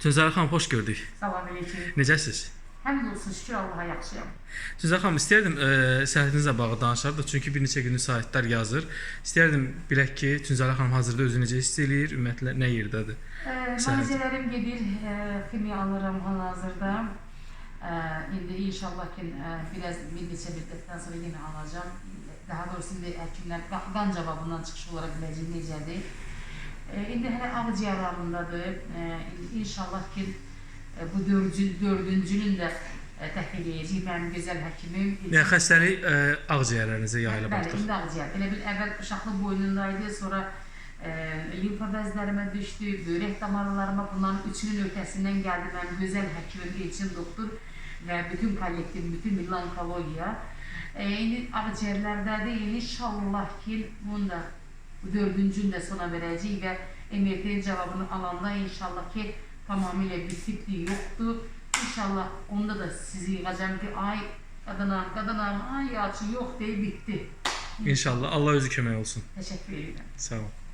Tünzəli xanım, xoş gördük. Salam aleyküm. Necəsiz? Həmd olsun şükür Allaha yaxşıyam. Tünzəli xanım, istərdim e, səhhətinizlə bağlı danışardıq, çünki bir neçə gündür saytlar yazır. İstərdim bilək ki, Tünzəli xanım hazırda özü necə hiss eləyir, ümumiyyətlə nə yerdədir? Müalicələrim gedir, e, kimya alıram hal-hazırda. E, indi inşallah ki e, biraz bir neçə müddətdən sonra yenə alacağım. Daha doğrusu indi həkimlər qan cavabından çıxış ola biləcək necədir. E, indi hələ ağciyər halındadır. E, indi inşallah ki e, bu dördüncü, dördüncünün də e, təhvil edəcək mənim gözəl həkimim. Yəni xəstəlik e, ağciyərlərinizə yayılıb Bəli, artıq. indi ağciyər. Elə bil əvvəl uşaqlıq boynundaydı, sonra e, limfa bəzlərimə düşdü, börək damarlarıma bunların üçünün ötəsindən gəldi mənim gözəl həkimim Elçin doktor və bütün kollektiv, bütün milli onkologiya. E, indi ağciyərlərdədir. İnşallah ki, bunu da bu dördüncünü də sona verəcək və MRT cavabını alanda inşallah ki tamamilə bitiklik yoxdur. İnşallah onda da sizi yığacağım ki ay qadınam, qadınam, ay yaxşı yox deyib bitdi. İnşallah Allah özü kömək olsun. Teşekkür ederim. Sağ olun.